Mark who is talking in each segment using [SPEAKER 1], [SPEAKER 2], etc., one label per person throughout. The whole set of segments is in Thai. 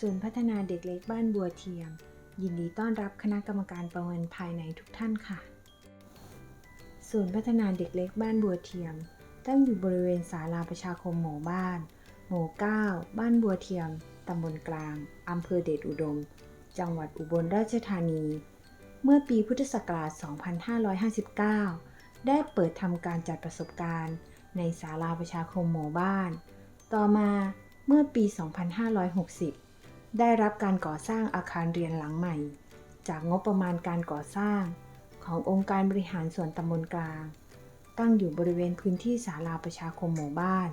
[SPEAKER 1] ศูนย์พัฒนาเด็กเล็กบ้านบัวเทียม ยินดีต้อนรับคณะกรรมการประเมินภายในทุกท่านค่ะ ศูนย์พัฒนาเด็กเล็กบ้านบัวเทียม ตั้งอยู่บริเวณศาลาประชาคมหมู่บ้าน หมู่ 9 บ้านบัวเทียม ตำบลกลาง อำเภอเดชอุดม จังหวัดอุบลราชธานี เมื่อปีพุทธศักราช 2559 ได้เปิดทำการจัดประสบการณ์ ในศาลาประชาคมหมู่บ้าน ต่อมาเมื่อปี 2560 ได้รับการก่อสร้างอาคารเรียนหลังใหม่ จากงบประมาณการก่อสร้าง ขององค์การบริหารส่วนตำบลกลาง ตั้งอยู่บริเวณพื้นที่ศาลาประชาคมหมู่บ้าน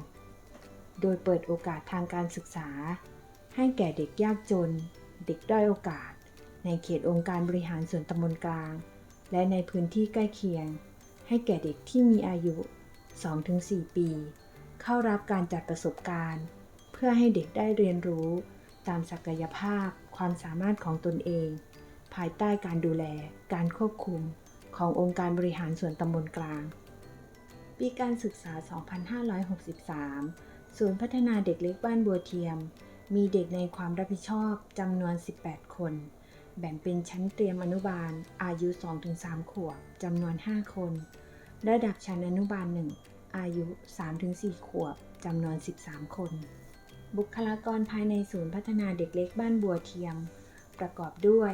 [SPEAKER 1] โดยเปิดโอกาสทางการศึกษา ให้แก่เด็กยากจน เด็กด้อยโอกาส ในเขตองค์การบริหารส่วนตำบลกลาง และในพื้นที่ใกล้เคียง ให้แก่เด็กที่มีอายุ 2-4 ปี เข้ารับการจัดประสบการณ์ เพื่อให้เด็กได้เรียนรู้ ตามศักยภาพความสามารถของตนเอง ภายใต้การดูแล การควบคุม ขององค์การบริหารส่วนตำบลกลาง ปีการศึกษา 2563 ศูนย์พัฒนาเด็กเล็กบ้านบัวเทียม มีเด็กในความรับผิดชอบจำนวน 18 คน แบ่งเป็นชั้นเตรียมอนุบาล อายุ 2-3 ขวบจำนวน 5 คน ระดับชั้นอนุบาล 1 อายุ 3-4 ขวบจำนวน 13 คน บุคลากรภายในศูนย์พัฒนาเด็กเล็กบ้านบัวเทียม ประกอบด้วย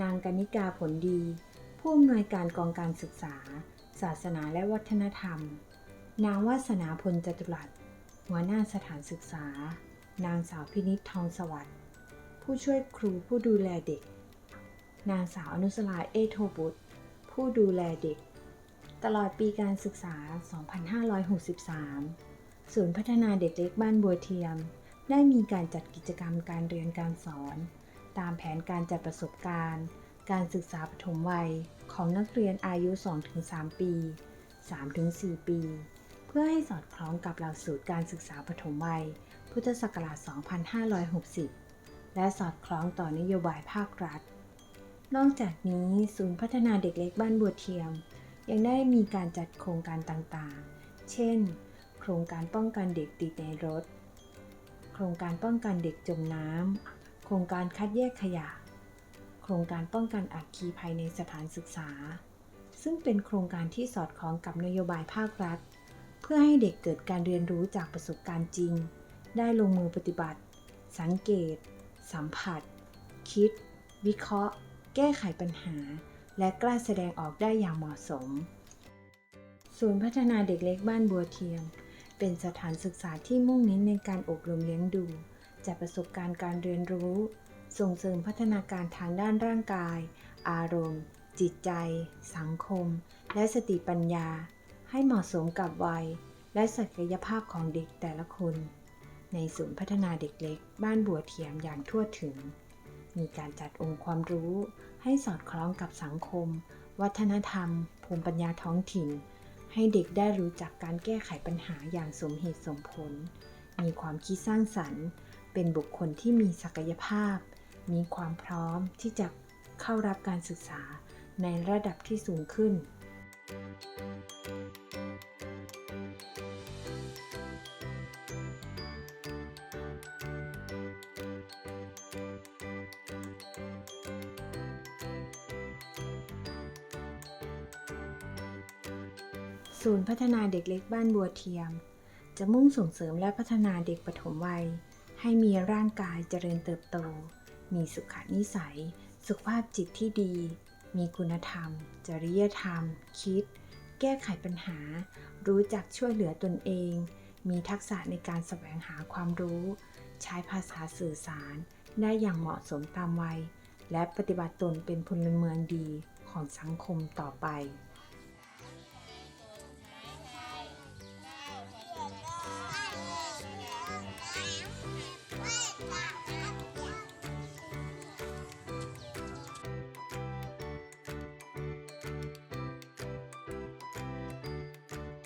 [SPEAKER 1] นางกนิกาผลดี ผู้อำนวยการกองการศึกษา ศาสนาและวัฒนธรรม นางวาสนาพลจตุรัสหัวหน้าสถานศึกษา นางสาวพินิจทองสวัสดิ์ผู้ช่วยครูผู้ดูแลเด็ก นางสาวอนุสลาเอโทบุตร ผู้ดูแลเด็ก ตลอดปีการศึกษา 2563 ศูนย์พัฒนาเด็กเล็กบ้านบัวเทียม ได้มีการจัดกิจกรรมการเรียนการสอน ตามแผนการจัดประสบการณ์ การศึกษาปฐมวัยของนักเรียนอายุ 2-3 ปี 3-4 ปี เพื่อให้สอดคล้องกับหลักสูตรการศึกษาปฐมวัย พุทธศักราช 2560 และสอดคล้องต่อนโยบายภาครัฐ นอกจากนี้ศูนย์พัฒนาเด็กเล็กบ้านบัวเทียม ยังได้มีการจัดโครงการต่างๆ เช่น โครงการป้องกันเด็กติดในรถ โครงการป้องกันเด็กจมน้ำ โครงการคัดแยกขยะ โครงการป้องกันอัคคีภัยในสถานศึกษา ซึ่งเป็นโครงการที่สอดคล้องกับนโยบายภาครัฐ เพื่อให้เด็กเกิดการเรียนรู้จากประสบการณ์จริง ได้ลงมือปฏิบัติ สังเกต สัมผัส คิด วิเคราะห์ แก้ไขปัญหา และกล้าแสดงออกได้อย่างเหมาะสม ศูนย์พัฒนาเด็กเล็กบ้านบัวเทียม เป็นสถานศึกษาที่มุ่งเน้นในการอบรมเลี้ยงดูจัดประสบการณ์การเรียนรู้ ส่งเสริมพัฒนาการทางด้านร่างกาย อารมณ์ จิตใจ สังคม และสติปัญญา ให้เหมาะสมกับวัย และศักยภาพของเด็กแต่ละคน ในศูนย์พัฒนาเด็กเล็ก บ้านบัวเทียมอย่างทั่วถึง มีการจัดองค์ความรู้ ให้สอดคล้องกับสังคม วัฒนธรรม ภูมิปัญญาท้องถิ่น ให้เด็กได้รู้จักการแก้ไขปัญหาอย่างสมเหตุสมผล มีความคิดสร้างสรรค์ เป็นบุคคลที่มีศักยภาพ มีความพร้อมที่จะเข้ารับการศึกษาในระดับที่สูงขึ้น ศูนย์พัฒนาเด็กเล็กบ้านบัวเทียม จะมุ่งส่งเสริมและพัฒนาเด็กปฐมวัย ให้มีร่างกายเจริญเติบโต มีสุขนิสัย สุขภาพจิตที่ดี มีคุณธรรม จริยธรรม คิด แก้ไขปัญหา รู้จักช่วยเหลือตนเอง มีทักษะในการแสวงหาความรู้ ใช้ภาษาสื่อสาร ได้อย่างเหมาะสมตามวัย และปฏิบัติตนเป็นพลเมืองดีของสังคมต่อไป